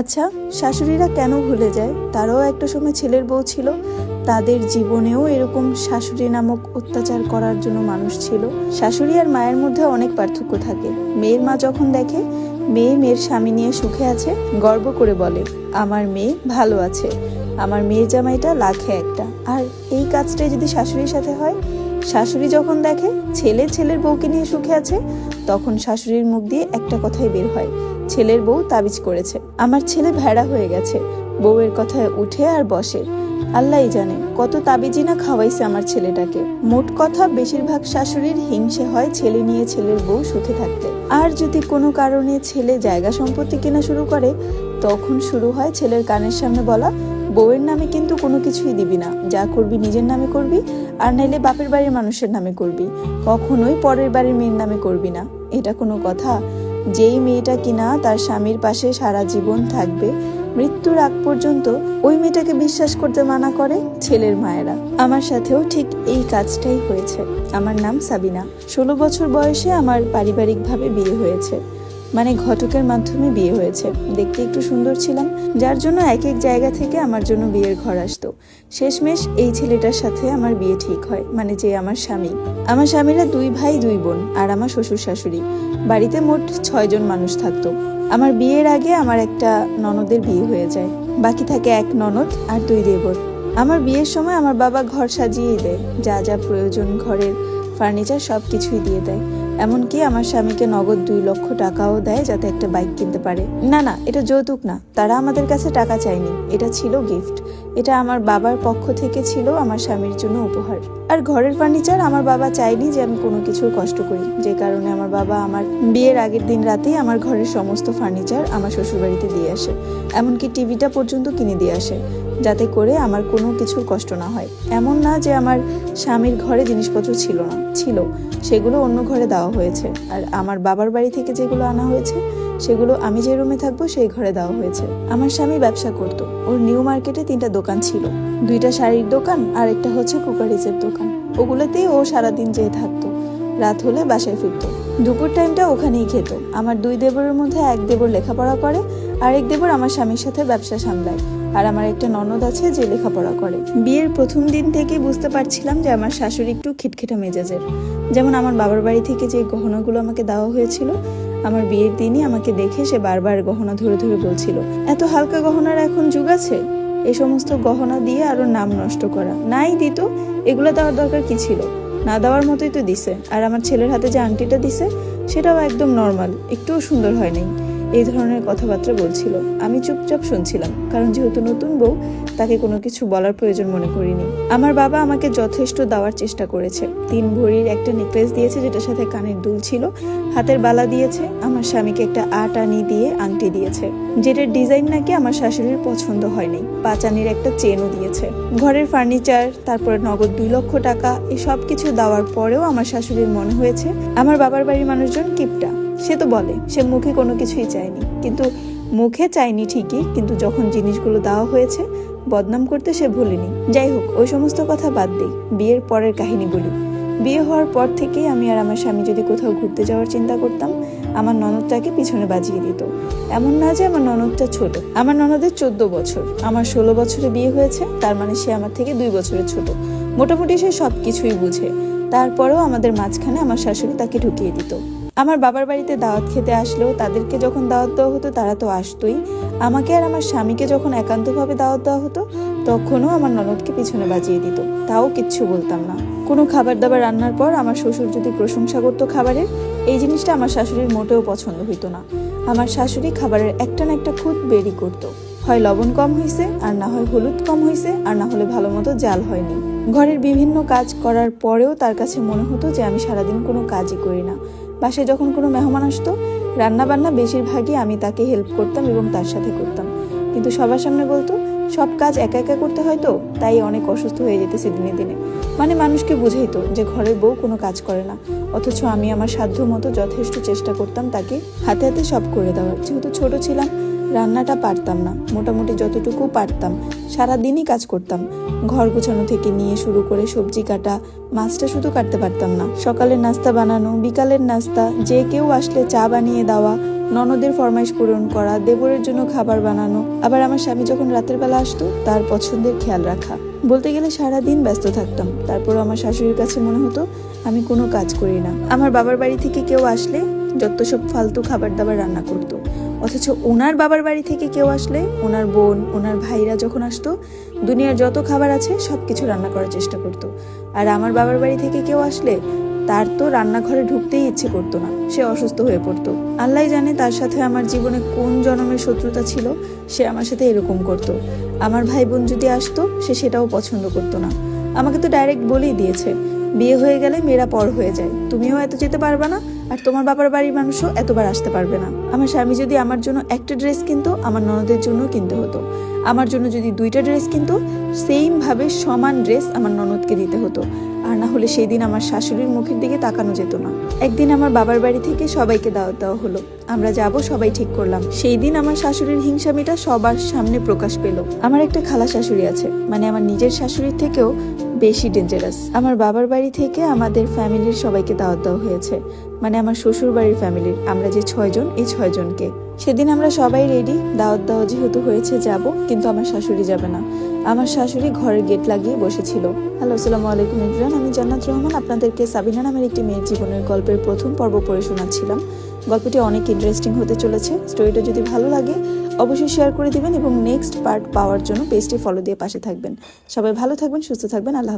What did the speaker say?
আচ্ছা শাশুড়িরা কেন ভুলে যায়? তারাও একটা সময় ছেলের বউ ছিল। তাদের জীবনেও এরকম শাশুড়ি নামক অত্যাচার করার জন্য মানুষ ছিল। শাশুড়ি আর মায়ের মধ্যে অনেক পার্থক্য থাকে। মেয়ের মা যখন দেখে, মেয়ে মেয়ের স্বামী নিয়ে সুখে আছে, গর্ব করে বলে, আমার মেয়ে ভালো আছে। আমার মেয়ের জামাইটা লাখে একটা। আর এই কাজটাই যদি শাশুড়ির সাথে হয়? শাশুড়ি যখন দেখে, ছেলে ছেলের বউকে নিয়ে সুখে আছে, তখন শাশুড়ির মুখ দিয়ে একটা কথাই বের হয় ছেলের বউ তাবিজ করেছে। আমার ছেলে ভেড়া হয়ে গেছে। বউয়ের কথায় উঠে আর বসে। আল্লাহই জানে, কত তাবিজি না খাওয়াইছে আমার ছেলেটাকে। মোট কথা, বেশিরভাগ শাশুড়ির হিংসে হয় ছেলে নিয়ে ছেলের বউ সুখে থাকতে। আর যদি কোনো কারণে ছেলে জায়গা সম্পত্তি কেনা শুরু করে, তখন শুরু হয় ছেলের কানের সামনে বলা, বউয়ের নামে কিন্তু কোনো কিছুই দিবি না। যা করবি নিজের নামে করবি, আর নাইলে বাপের বাড়ির মানুষের নামে করবি। কখনোই পরের বাড়ির মেয়ের নামে করবি না। এটা কোনো কথা? যেই মেয়েটা কিনা তার স্বামীর পাশে সারা জীবন থাকবে, মৃত্যুর আগ পর্যন্ত ওই মেয়েটাকে বিশ্বাস করতে মানা করে ছেলের মায়েরা। আমার সাথেও ঠিক এই কাজটাই হয়েছে। আমার নাম সাবিনা। ষোলো বছর বয়সে আমার পারিবারিকভাবে বিয়ে হয়েছে। মানে ঘটকের মাধ্যমে বিয়ে হয়েছে। দেখতে একটু সুন্দর ছিলাম, যার জন্য এক এক জায়গা থেকে আমার জন্য বিয়ের ঘর আসতো। শেষমেশ এই ছেলেটার সাথে আমার বিয়ে ঠিক হয় মানে যে আমার স্বামী। আমার স্বামীরা দুই ভাই, দুই বোন আর আমার শ্বশুর শাশুড়ি। বাড়িতে মোট ছয়জন মানুষ থাকতো। আমার বিয়ের আগে আমার একটা ননদের বিয়ে হয়ে যায়। বাকি থাকে এক ননদ আর দুই দেবর। আমার বিয়ের সময় আমার বাবা ঘর সাজিয়েই দেয়। যা যা প্রয়োজন ঘরের ফার্নিচার সব কিছুই দিয়ে দেয়। এমনকি আমার স্বামীকে নগদ দুই লক্ষ টাকাও দেয় যাতে একটা বাইক কিনতে পারে। না না, এটা যৌতুক না। তারা আমাদের কাছে টাকা চায়নি। এটা ছিল গিফট এটা আমার বাবার পক্ষ থেকে ছিল আমার স্বামীর জন্য উপহার। আর ঘরের ফার্নিচার আমার বাবা চায়নি যে আমি কোনো কিছুর কষ্ট করি। যে কারণে আমার বাবা আমার বিয়ের আগের দিন রাতেই আমার ঘরের সমস্ত ফার্নিচার আমার শ্বশুরবাড়িতে দিয়ে আসে। এমনকি টিভিটা পর্যন্ত কিনে দিয়ে আসে, যাতে করে আমার কোনো কিছুর কষ্ট না হয়। এমন না যে আমার স্বামীর ঘরে জিনিসপত্র ছিল না, ছিল। সেগুলো অন্য ঘরে দেওয়া হয়েছে। আর আমার বাবার বাড়ি থেকে যেগুলো আনা হয়েছে সেগুলো আমি যে রুমে থাকব সেই ঘরে দেওয়া হয়েছে। আমার স্বামী ব্যবসা করত। ওর নিউ মার্কেটে তিনটা দোকান ছিল। দুইটা শাড়ির দোকান আর একটা হচ্ছে কুকারিজের দোকান। ওগুলোতেই ও সারাদিন যেয়ে থাকতো। রাত হলে বাসায় ফিরতো। দুপুর টাইমটা ওখানেই খেত। আমার দুই দেবরের মধ্যে এক দেবর লেখাপড়া করে, আরেক দেবর আমার স্বামীর সাথে ব্যবসা সামলায়। আর আমার একটা ননদ আছে যে লেখাপড়া করে। বিয়ের প্রথম দিন থেকেই বুঝতে পারছিলাম যে আমার শাশুড়ি একটু খিটখিটা মেজাজের। যেমন আমার বাবার বাড়ি থেকে যে গহনাগুলো আমাকে দেওয়া হয়েছিল আমার বিয়ের দিনই আমাকে দেখে সে বারবার গহনা ধরে ধরে বলছিল এত হালকা গহনার এখন যুগ আছে? এ সমস্ত গহনা দিয়ে আরও নাম নষ্ট করা। নাই দিত, এগুলো দেওয়ার দরকার কি ছিল? না দেওয়ার মতোই তো দিছে। আর আমার ছেলের হাতে যে আংটিটা দিছে, সেটাও একদম নর্মাল একটুও সুন্দর হয়নি। এই ধরনের কথাবার্তা বলছিল। আমি চুপচাপ শুনছিলাম, কারণ যেহেতু নতুন বউ, তাকে কোনো কিছু বলার প্রয়োজন মনে করিনি। আমার বাবা আমাকে যথেষ্ট দেওয়ার চেষ্টা করেছে। তিন ভরির একটা নেকলেস দিয়েছে যেটার সাথে কানের দুল ছিল, হাতের বালা দিয়েছে, আমার স্বামীকে একটা আট আনি দিয়ে আংটি দিয়েছে, যেটার ডিজাইন নাকি আমার শাশুড়ির পছন্দ হয়নি। পাঁচানির একটা চেনও দিয়েছে, ঘরের ফার্নিচার, তারপরে নগদ দুই লক্ষ টাকা এই সব কিছু দেওয়ার পরেও আমার শাশুড়ির মনে হয়েছে, আমার বাবার বাড়ির মানুষজন কিপটা। সে তো বলে, সে মুখে কোনো কিছুই চায়নি। কিন্তু মুখে চায়নি ঠিকই, কিন্তু যখন জিনিসগুলো দেওয়া হয়েছে, বদনাম করতে সে ভুলেনি। যাই হোক, ওই সমস্ত কথা বাদ দিই। বিয়ের পরের কাহিনী বলি। বিয়ে হওয়ার পর থেকেই আমি আর আমার স্বামী যদি কোথাও ঘুরতে যাওয়ার চিন্তা করতাম, আমার ননদটাকে পিছনে বাজিয়ে দিত। এমন না যে আমার ননদটা ছোট। আমার ননদের চোদ্দ বছর। আমার ষোলো বছরে বিয়ে হয়েছে, তার মানে সে আমার থেকে দুই বছরের ছোট। মোটামুটি সে সব কিছুই বুঝে। তারপরেও আমাদের মাঝখানে আমার শাশুড়ি তাকে ঢুকিয়ে দিত। আমার বাবার বাড়িতে দাওয়াত খেতে আসলেও তাদেরকে যখন দাওয়াত দেওয়া হতো, তারা তো আসতোই। আমাকে আর আমার স্বামীকে যখন একান্তভাবে দাওয়াত দেওয়া হতো, তখনও আমার ননদকে পিছনে বাজিয়ে দিত। তাও কিচ্ছু বলতাম না। কোনো খাবার দাবার রান্নার পর আমার শ্বশুর যদি প্রশংসা করতো খাবারের, এই জিনিসটা আমার শাশুড়ির মোটেও পছন্দ হইতো না। আমার শাশুড়ি খাবারের একটা না একটা খুদ বেরি করতো। হয় লবণ কম হয়েছে আর না হয় হলুদ কম হয়েছে আর না হলে ভালো মতো জাল হয়নি। ঘরের বিভিন্ন কাজ করার পরেও তার কাছে মনে হতো যে আমি সারাদিন কোনো কাজই করি না। বাসায় যখন কোনো মেহমান আসতো, রান্নাবান্না বেশিরভাগই আমি তাকে হেল্প করতাম এবং তার সাথে করতাম। কিন্তু সবার সামনে বলতো, সব কাজ একা একা করতে হয় তো, তাই অনেক অসুস্থ হয়ে যেতেছে দিনে দিনে। মানে মানুষকে বুঝাইতো যে ঘরের বউ কোনো কাজ করে না, অথচ আমি আমার সাধ্য মতো যথেষ্ট চেষ্টা করতাম তাকে হাতে হাতে সব করে দেওয়ার। যেহেতু ছোট ছিলাম রান্নাটা পারতাম না। মোটামুটি যতটুকু পারতাম। সারা দিনই কাজ করতাম। ঘর গোছানো থেকে নিয়ে শুরু করে সবজি কাটা, মাছটা শুধু কাটতে পারতাম না। সকালের নাস্তা বানানো, বিকালের নাস্তা, যে কেউ আসলে চা বানিয়ে দেওয়া, ননদের ফরমাইশ পূরণ করা, দেবরের জন্য খাবার বানানো, আবার আমার স্বামী যখন রাতের বেলা আসতো, তার পছন্দের খেয়াল রাখা। বলতে গেলে সারা দিন ব্যস্ত থাকতাম। তারপর আমার শাশুড়ির কাছে মনে হতো, আমি কোনো কাজ করি না। আমার বাবার বাড়ি থেকে কেউ আসলে যত সব ফালতু খাবার দাবার রান্না করতো। অথচ ওনার বাবার বাড়ি থেকে কেউ আসলে ওনার বোন ওনার ভাইরা যখন আসতো, দুনিয়ার যত খাবার আছে সব কিছু রান্না করার চেষ্টা করতো। আর আমার বাবার বাড়ি থেকে কেউ আসলে তার তো রান্নাঘরে ঢুকতেই ইচ্ছে করতো না, সে অসুস্থ হয়ে পড়তো। আল্লাহ জানে তার সাথে আমার জীবনে কোন জন্মের শত্রুতা ছিল, সে আমার সাথে এরকম করতো। আমার ভাই বোন যদি আসতো, সে সেটাও পছন্দ করতো না। আমাকে তো ডাইরেক্ট বলেই দিয়েছে, বিয়ে হয়ে গেলে মেয়েরা পর হয়ে যায়, তুমিও এত যেতে পারবে না আর তোমার বাবার বাড়ির মানুষও এতবার আসতে পারবে না। আমার স্বামী যদি আমার জন্য একটা ড্রেস কিনতো, আমার ননদের জন্য কিনতে হতো। আমার জন্য যদি দুইটা ড্রেস কিনতো সেইমভাবে সমান ড্রেস আমার ননদকে দিতে হতো। আর না হলে সেই দিন আমার শাশুড়ির মুখের দিকে তাকানো যেত না। একদিন আমার বাবার বাড়ি থেকে সবাইকে দাওয়াত দেওয়া হলো। আমরা যাব, সবাই ঠিক করলাম। সেই দিন আমার শাশুড়ির হিংসামিটা সবার সামনে প্রকাশ পেল। আমার একটা খালা শাশুড়ি আছে মানে আমার নিজের শাশুড়ির থেকেও বেশি ডেঞ্জারাস আমার বাবার বাড়ি থেকে আমাদের ফ্যামিলির সবাইকে দাওয়াত দেওয়া হয়েছে। মানে আমার শ্বশুর বাড়ির ফ্যামিলির আমরা যে ছয়জন, এই ছয়জনকে সেদিন আমরা সবাই রেডি দাওয়াত দেওয়া যেহেতু হয়েছে, যাব, কিন্তু আমার শাশুড়ি যাবে না। আমার শাশুড়ি ঘরের গেট লাগিয়ে বসেছিল। হ্যালো আসসালামু আলাইকুম ইমরান আমি জান্নাত রহমান, আপনাদেরকে সাবিনা নামের একটি মেয়ের জীবনের গল্পের প্রথম পর্ব পড়ে শোনাচ্ছিলাম। গল্পটি অনেক ইন্টারেস্টিং হতে চলেছে। স্টোরিটা যদি ভালো লাগে, অবশ্যই শেয়ার করে দিবেন এবং নেক্সট পার্ট পাওয়ার জন্য পেজটি ফলো দিয়ে পাশে থাকবেন। সবাই ভালো থাকবেন, সুস্থ থাকবেন, আল্লাহ।